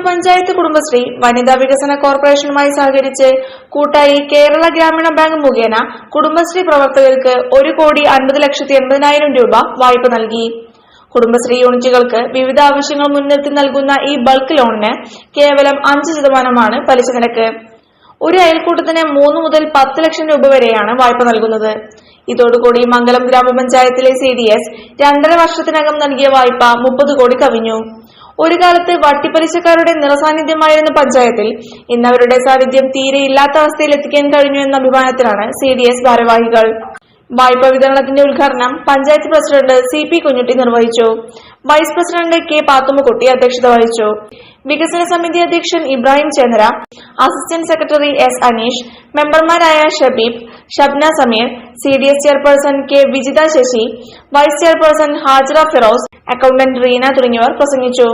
ഗ്രാമപഞ്ചായത്ത് കുടുംബശ്രീ വനിതാ വികസന കോർപ്പറേഷനുമായി സഹകരിച്ച് കൂട്ടായി കേരള ഗ്രാമീണ ബാങ്ക് മുഖേന കുടുംബശ്രീ പ്രവർത്തകർക്ക് ഒരു കോടി അൻപത് ലക്ഷത്തി എൺപതിനായിരം രൂപ വായ്പ നൽകി. കുടുംബശ്രീ യൂണിറ്റുകൾക്ക് വിവിധ ആവശ്യങ്ങൾ മുൻനിർത്തി നൽകുന്ന ഈ ബൾക്ക് ലോണിന് കേവലം അഞ്ച് ശതമാനമാണ് പലിശ നിരക്ക്. ഒരു അയൽക്കൂട്ടത്തിന് മൂന്ന് മുതൽ പത്ത് ലക്ഷം രൂപ വരെയാണ് വായ്പ നൽകുന്നത്. ഇതോടുകൂടി മംഗലം ഗ്രാമപഞ്ചായത്തിലെ സി ഡി എസ് രണ്ടര വർഷത്തിനകം നൽകിയ വായ്പ മുപ്പത് കോടി കവിഞ്ഞു. ഒരു കാലത്ത് വട്ടിപ്പലിശക്കാരുടെ നിറസാന്നിധ്യമായിരുന്ന പഞ്ചായത്തിൽ. ഇന്ന് അവരുടെ സാന്നിധ്യം തീരെ ഇല്ലാത്ത അവസ്ഥയിൽ എത്തിക്കാൻ കഴിഞ്ഞു എന്ന അഭിമാനത്തിലാണ് സി ഡി എസ് ഭാരവാഹികൾ. വായ്പ വിതരണത്തിന്റെ ഉദ്ഘാടനം panchayat president C P Kunjutty നിർവഹിച്ചു. വൈസ് പ്രസിഡന്റ് കെ പാത്തുമ്മക്കുട്ടി അധ്യക്ഷത വഹിച്ചു. വികസന സമിതി അധ്യക്ഷൻ Ibrahim Chendra assistant secretary S Aneesh മെമ്പർമാരായ Shabeeb Shabna Sameer C D S chairperson K Vijitha Sasi vice chairperson Hajara Firoz accountant Reena തുടങ്ങിയവർ പ്രസംഗിച്ചു.